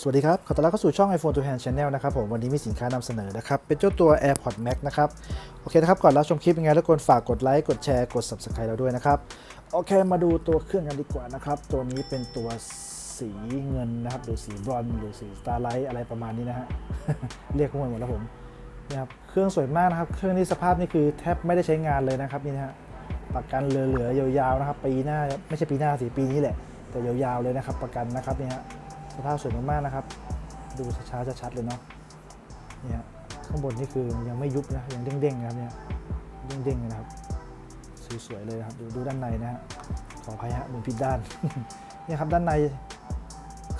สวัสดีครับ ขอต้อนรับเข้าสู่ช่อง iPhone to Hand Channel นะครับผม วันนี้มีสินค้านำเสนอนะครับ เป็นเจ้าตัว AirPods Max นะครับ โอเคนะครับ ก่อนรับชมคลิปยังไงรบกวนฝากกดไลค์ กดแชร์ กด Subscribe เราด้วยนะครับ โอเค มาดูตัวเครื่องกันดีกว่านะครับ ตัวนี้เป็นตัวสีเงินนะครับ หรือสีบรอนซ์หรือสี Starlight อะไรประมาณนี้นะฮะ เรียกพวกมันหมดแล้วผมนะครับ เครื่องสวยมากนะครับ เครื่องนี้สภาพนี่คือแทบไม่ได้ใช้งานเลยนะครับนี่นะฮะ ประกันเหลือๆยาวๆนะครับ ปีหน้าไม่ใช่ปีหน้าสิปีนี้แหละ แต่ยาวๆเลยนะครับ ประกันนะครับนี่ฮะ สภาพสวยมากๆนะครับ ดูช้าๆชัดๆเลยเนาะเนี่ยข้างบนนี่คือยังไม่ยุบนะยังเด้งๆนะครับเนี่ยเด้งๆเลยนะครับสวยๆเลยนะครับดูดูด้านในนะฮะขออภัยฮะมือผิดด้านเนี่ยครับด้านใน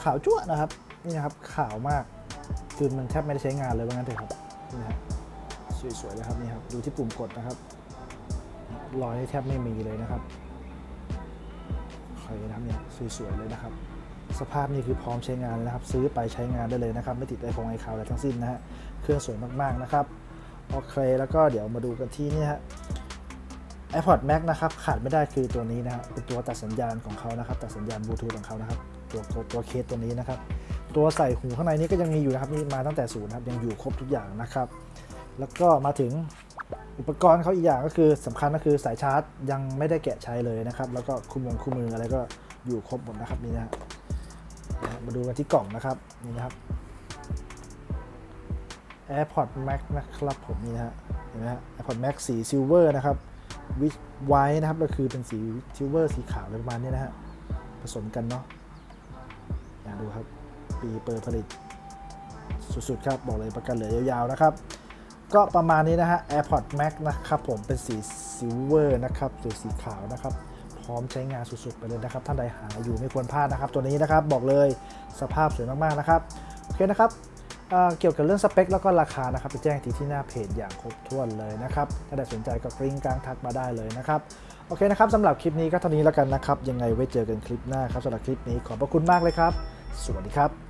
ขาวจั่วนะครับนี่นะครับขาวมากคือมันแทบไม่ได้ใช้งานเลยว่างั้นเถอะครับนี่ฮะสวยๆเลยครับนี่ครับดูที่ปุ่มกดนะครับรอยแทบไม่มีเลยนะครับใครนะครับเนี่ยสวยๆเลยนะครับ สภาพนี่คือพร้อมใช้งานเลยนะครับ ซื้อไปใช้งานได้เลยนะครับ ไม่ติดไอโฟนไอคาวอะไรทั้งสิ้นนะฮะเครื่องสวยมากๆนะครับโอเคแล้วก็เดี๋ยวมาดูกันที่นี่ฮะ AirPods Max นะครับขาดไม่ได้คือตัวนี้นะฮะเป็นตัวตัดสัญญาณของเขานะครับตัดสัญญาณบลูทูธของเขานะครับตัวตัวตัวเคสตัวนี้นะครับ ตัวใส่หูข้างในนี้ก็ยังมีอยู่นะครับนี่มาตั้งแต่ศูนย์นะครับยังอยู่ครบทุกอย่างนะครับ แล้วก็มาถึงอุปกรณ์เขาอีกอย่างก็คือสำคัญก็คือสายชาร์จยังไม่ได้แกะใช้เลยนะครับ แล้วก็คู่มงคู่มืออะไรก็อยู่ครบหมดนะครับนี่นะ มาดูกันที่กล่องนะครับนี่นะครับ AirPod Max นะครับผมนี่นะฮะเห็นไหมฮะ AirPod Max สีซิลเวอร์นะครับวิไว้นะครับก็คือเป็นสีซิลเวอร์สีขาวอะไรประมาณนี้นะฮะผสมกันเนาะอย่าดูครับ ปีเปิดผลิตสุดๆครับบอกเลยประกันเหลือยาวๆนะครับ ก็ประมาณนี้นะฮะ AirPod Max นะครับผมเป็นสีซิลเวอร์นะครับหรือสีขาวนะครับ พร้อมใช้งานสุดๆไปเลยนะครับ ท่านใดหาอยู่ไม่ควรพลาดนะครับ ตัวนี้นะครับบอกเลยสภาพสวยมากๆนะครับโอเคนะครับเเกี่ยวกับเรื่องสเปคแล้วก็ราคานะครับไปแจ้งทีที่หน้าเพจอย่างครบถ้วนเลยนะครับถ้าใดสนใจก็กริ้งกลางทักมาได้เลยนะครับโอเคนะครับสำหรับคลิปนี้ก็เท่านี้แล้วกันนะครับ ยังไงไว้เจอกันคลิปหน้าครับสำหรับคลิปนี้ขอบพระคุณมากเลยครับ สวัสดีครับ